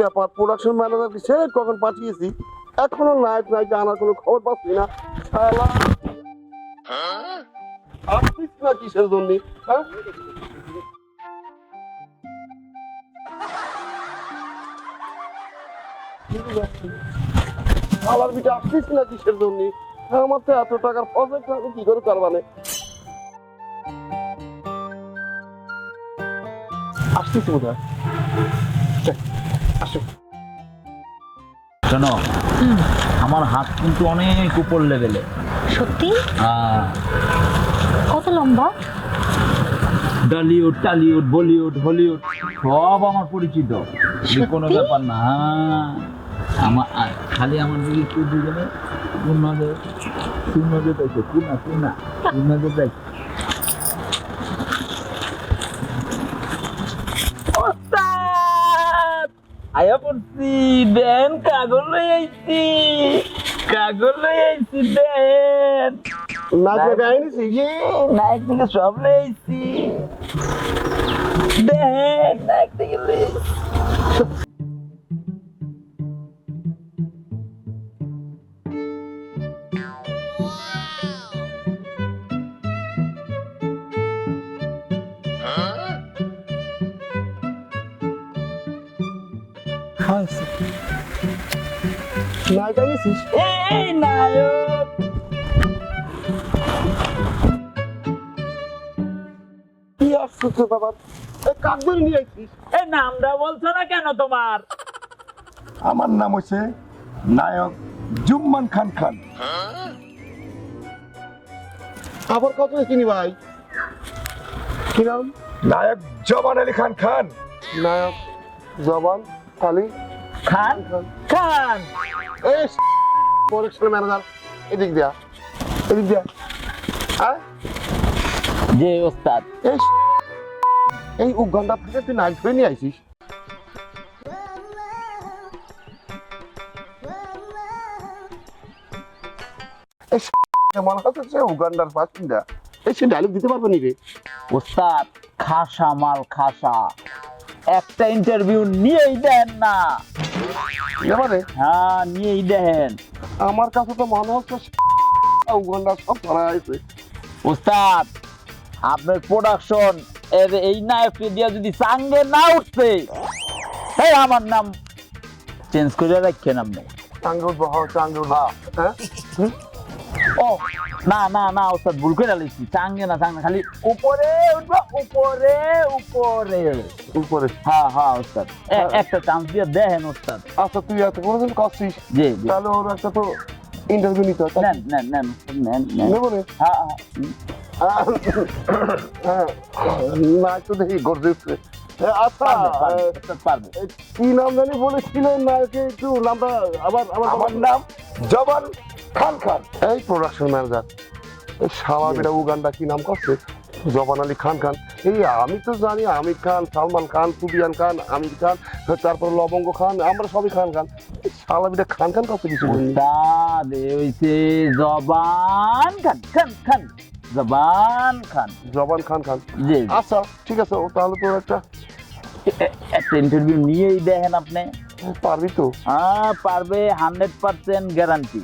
ব্যাপার প্রোডাকশন ম্যানেজারকে সে কখন পাঠিয়েছি? এখনও নায়ক নায়িকা আনার কোনো খবর পাচ্ছি না। শালা। আসছিস কিসের জন্য? হ্যাঁ? আমার বিটা আসছিস না কিসের জন্য? আমার তো এত টাকার প্রজেক্ট কি করে করবানে আসতেছি বোধ হয় শোনো আমার হাত কিন্তু অনেক উপর লেভেলে সত্যি? হ্যাঁ। কত লম্বা? টলিউড টালিউড বলিউড হলিউড সব আমার পরিচিত। কোনো ব্যাপার না হ্যাঁ। আমার খালি আমার দিকে একটু দুজনে কোন না কোন না কোন নজর দেখ আয়া পড়ছি দেন কাগজ লই আইছি কাগজ লই আইছি দেন। নাচ গায়ে নিছি নায়ক থেকে সব লই আইছি। দেন নায়ক থেকে লই এই নায়ক। কি আশ্চর্য বাবা। এই নিয়ে আইছিস? এই নামটা বলছো না কেন তোমার? আমার নাম হচ্ছে নায়ক জুম্মান খান খান। আবার কত চিনি ভাই? কি নাম? নায়ক জবান আলী খান খান। নায়ক জবান আলী খান খান। এই ম্যানেজার এদিক দিয়া এদিক দিয়া। যে ওস্তাদ। এই এই উগান্ডা থেকে তুই ধরে নিয়ে আইছিস। মনে হচ্ছে সে উগান্ডার বাসিন্দা। এই সে ডায়লগ দিতে পারবে নি রে ওস্তাদ খাসা মাল খাসা। একটা ইন্টারভিউ নিয়েই দেন না। এবারে হ্যাঁ নিয়েই দেন আমার কাছে তো মনে হচ্ছে উগান্ডা সব ধরা হয়েছে। ওস্তাদ আপনার প্রোডাকশন এর এই নায়ককে দিয়ে যদি চাঙ্গে না উঠছে এই আমার নাম চেঞ্জ করে রাখেন আপনি। টাঙ্গুর বাহ চাঙ্গে উঠবো। হ্যাঁ? ও না না না ওস্তাদ ভুল করে লাইছি চাঙ্গে না চাঙ্গে খালি উপরে উঠবো উপরে উপরে। উপরে। হ্যাঁ হ্যাঁ ওস্তাদ। একটা চান্স দিয়ে দেখেন ওস্তাদ। আচ্ছা তুই এত কোনোদিন করছিস? জি তাহলে ওর একটা তো ইন্টারভিউ নিতে হয় নেন নেন নেন নেন নেন। হ্যাঁ হ্যাঁ। হ্যাঁ। না তো দেখি গর্জে উঠছে। আচ্ছা কি নাম জানি বলেছিলেন নায়কে একটু নামটা আবার আবার আমার নাম? জবান খান খান এই প্রোডাকশন ম্যানেজার এই শালা বেটা উগান্ডা কি নাম করছে? জবান আলী খান খান। এই আমি তো জানি আমির খান সালমান খান সুবিয়ান খান আমির খান তারপর লবঙ্গ খান আমরা সবই খান খান। শালা বেটা খান খান করছে কিছু। হইছে জবান খান খান খান। জবান খান। জবান খান খান। জি আচ্ছা ঠিক আছে ও তাহলে তো একটা একটা ইন্টারভিউ নিয়েই দেখেন আপনি। পারবি তো। হ্যাঁ পারবে হান্ড্রেড পার্সেন্ট গ্যারান্টি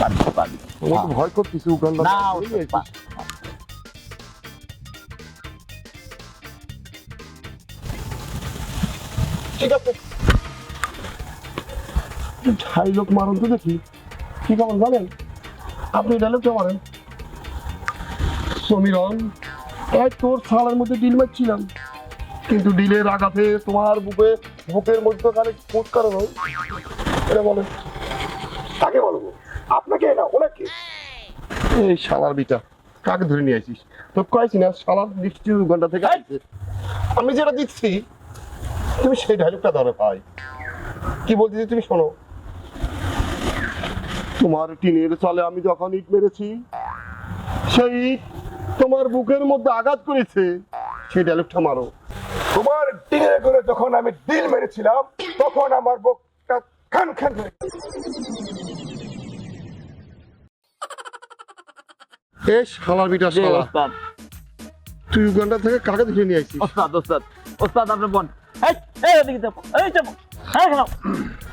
পারবে পারবে তো ভয় করতেছি উগান্ডা না ঠিক আছে। ডায়লগ মারুন তো দেখি। কি কেমন জানেন? আপনি ডায়লগটা মারেন সমীরন এক তোর ছালের মধ্যে ডিল মারছিলাম। কিন্তু ডিলের আঘাতে তোমার বুকে বুকের মধ্যে খানে ফুটকার হয় এটা বলে তাকে বলব? আপনাকে না ওনাকে। এই শালার বিটা কাকে ধরে নিয়ে আসিস তো কয়েছি না শালার নিশ্চয়ই ঘণ্টা থেকে আমি যেটা দিচ্ছি তুমি সেই ডায়লগটা ধরে ভাই কি বলতেছি তুমি শোনো। তোমার টিনের চলে আমি যখন ইট মেরেছি সেই ইট তোমার বুকের মধ্যে আঘাত করেছে সেই ডায়লগটা মারো। তোমার টিনের করে যখন আমি দিল মেরেছিলাম তখন আমার বুকটা খান খান হয়ে এই শালার বিটা শালা ওস্তাদ। তুই উগান্ডা থেকে কাকে ধরে নিয়ে আইছিস? ওস্তাদ ওস্তাদ। ওস্তাদ আপনি বন। এই এই ওদিকে যাব এই যাব এই শোনো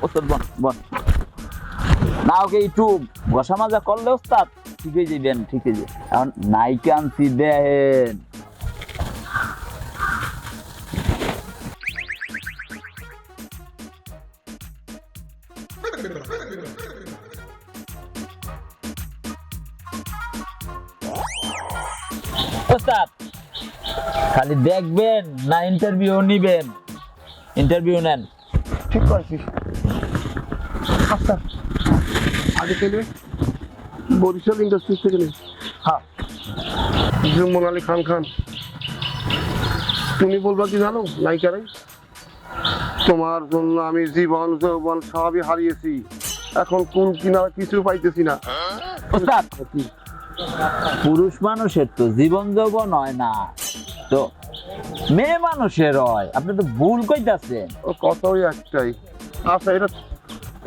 ওস্তাদ বন বন। না ওকে একটু ঘষা মাজা করলে ওস্তাদ ঠিকই হয়ে যাবেন ঠিক যাবেন যাবে এখন নাইকে আনছি দেন। ওস্তাদ খালি দেখবেন না ইন্টারভিউ নিবেন? ইন্টারভিউ নেন। ঠিক করেছিস। আচ্ছা আগে পেলে বরিশাল ইন্ডাস্ট্রিজ থেকে নে। হ্যাঁ। যে মোনালি খান খান। তুমি বলবা কি জানো নায়িকারে? তোমার জন্য আমি জীবন যৌবন সবই হারিয়েছি। এখন কোন কিনা কিছু পাইতেছি না? পুরুষ মানুষের তো জীবন যৌবন হয় না। তো মেয়ে মানুষের হয়। আপনি তো ভুল কইতাছেন। ও কথাই একটাই। আচ্ছা এটা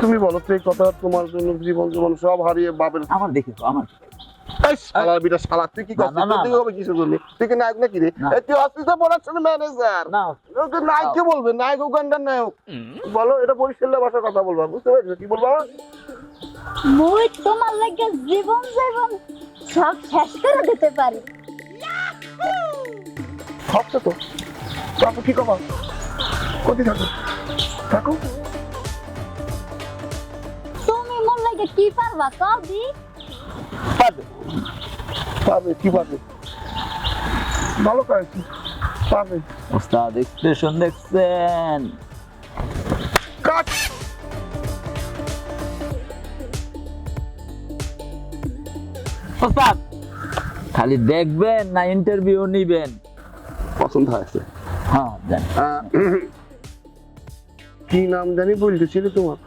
তুমি বলো তো এই কথা তোমার জন্য জীবন জীবন সব হারিয়ে বাপের আমার দেখে তো, আমার শালা বিটা শালা তুই কি করছিস? না, না, তুই হবে কিসের জন্য? তুই কি নায়ক নাকি রে? তুই অফিসে প্রোডাকশন ম্যানেজার না। নায়ক কে বলবে নায়ক উগান্ডার নায়ক। বলো এটা বরিশালের ভাষার কথা বলবা বুঝতে পারছ? কি বলবা? মুই তোমার লাগে জীবন জীবন সব শেষ করে দিতে পারি। ভাবছ তো? তারপর কি কবা কোথায় থাকো? থাকো। তুমি মোর লাগে কি পারবা? দি পারবে। পাবে কি পাবে ভালো করেছি। পাবে ওস্তাদ এক্সপ্রেশন দেখছেন। কাট। ওস্তাদ খালি দেখবেন না ইন্টারভিউ নিবেন? পছন্দ হয়েছে। হ্যাঁ জানি। কি নাম জানি বলতেছিলে তোমার?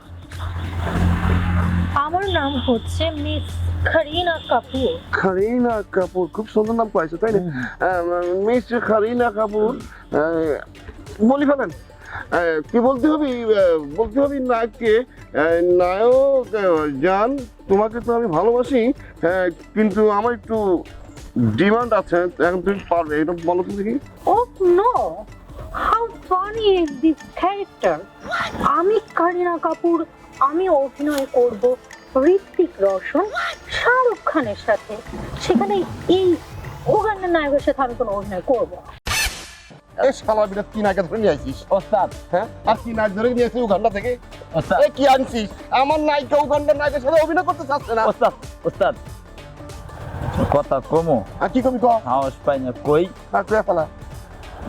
আমার নাম হচ্ছে মিস করিনা কাপুর। খারিনা কাপুর খুব সুন্দর নাম পাইছো তাই না? মিস খারিনা কাপুর আহ, বলি ফেলেন। কি বলতে হবে বলতে হবে নায়ককে নায়ক জান, তোমাকে তো আমি ভালোবাসি কিন্তু আমার একটু ডিমান্ড আছে, এখন তুমি পারবে, এটা বলো তো দেখি ও, no! How funny is this character? আমি কারিনা কাপুর, আমি অভিনয় করব ঋত্বিক রোশন, শাহরুখ খানের সাথে সেখানে এই ওখানে নায়কের সাথে আমি কোনো অভিনয় করব না। এই শালা বিটা কি নায়ক ধরে নিয়ে আসিস ওস্তাদ। হ্যাঁ? আর কি নায়ক ধরে নিয়ে আসিস উগান্ডা থেকে? ওস্তাদ। এ কি আনছিস? আমার নায়িকা উগান্ডার নায়কের সাথে অভিনয় করতে চাচ্ছে না? ওস্তাদ ওস্তাদ। কথা কমো। আর কি কবি কর সাহস পাই না কই? আর তুই ফেলা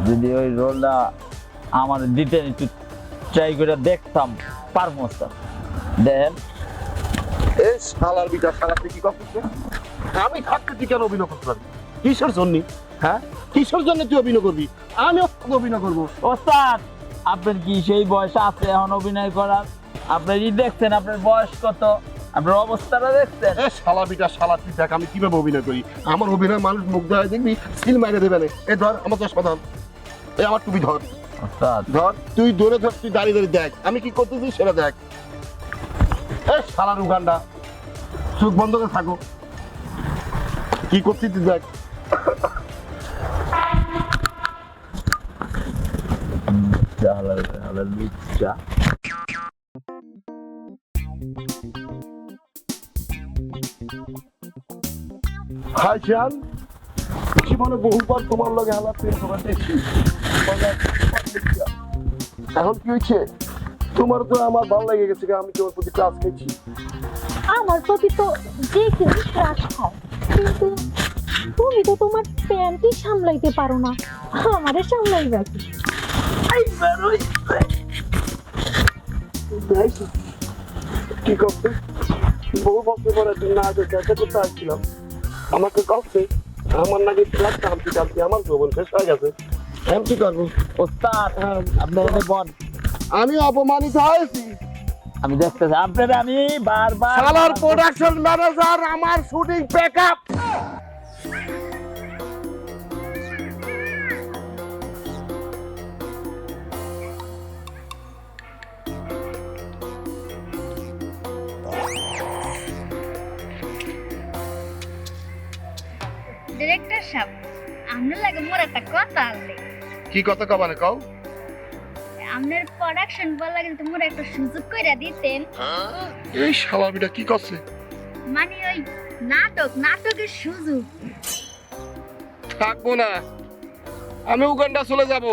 যদি ওই রোলটা আমার দিতেন একটু ট্রাই করে দেখতাম পারব ওস্তাদ। দেন। এই শালার বিটা শালা তুই কি করছিস আমি থাকতে তুই কেন অভিনয় করতে পারবি? কিসের জন্য? হ্যাঁ? কিসের জন্য তুই অভিনয় করবি? আমি অভিনয় করব। ওস্তাদ আপনার কি সেই বয়স আছে এখন অভিনয় করার? আপনার ই দেখছেন আপনার বয়স কত? আপনার অবস্থাটা দেখছেন? এ শালা বিটা শালা তুই দেখ আমি কীভাবে অভিনয় করি? আমার অভিনয় মানুষ মুগ্ধ হয় দেখবি সিল মাইরে দেবে না। এ ধর আমার চশমা ধর। এই আমার টুপি ধর। ধর তুই দৌড়ে ধর তুই দাঁড়িয়ে দাঁড়িয়ে দেখ। আমি কি করতেছি সেটা দেখ। এ শালার উগান্ডা চোখ বন্ধ করে থাকো। কি করছিস তুই দেখ? শান জীবনে বহুবার তোমার লগে হালাত প্রেম তোমার দেখছি। এখন কি হয়েছে? তোমার তো আমার ভালো লেগে গেছে আমি তোমার প্রতি ক্লাস খেয়েছি। আমার প্রতি তো কেউ ক্রাশ কিন্তু তুমি তো তোমার প্যান্টই সামলাইতে পারো না। আমারে সামলাইবা কি? কি করতে বহু বছর পরে একদিন না আগে করতে আসছিলাম আমাকে কষ্ট আমার নাকি ক্লাস টানতে টানতে আমার জীবন শেষ হয়ে গেছে এখন কি করব ওস্তাদ আপনার বন আমি অপমানিত হয়েছি। আমি দেখতেছি আপনারা আমি বারবার শালার প্রোডাকশন ম্যানেজার আমার শুটিং প্যাক ডিরেক্টর সাহেব আপনার লাগে মোর একটা কথা আছে। কি কথা কবানে কও? আপনার প্রোডাকশন বলা কিন্তু মোর একটা সুযোগ কইরা দিতেন। এই কি করছে? মানে ওই নাটক নাটকের সুযোগ। থাকব না। আমি উগান্ডা চলে যাব।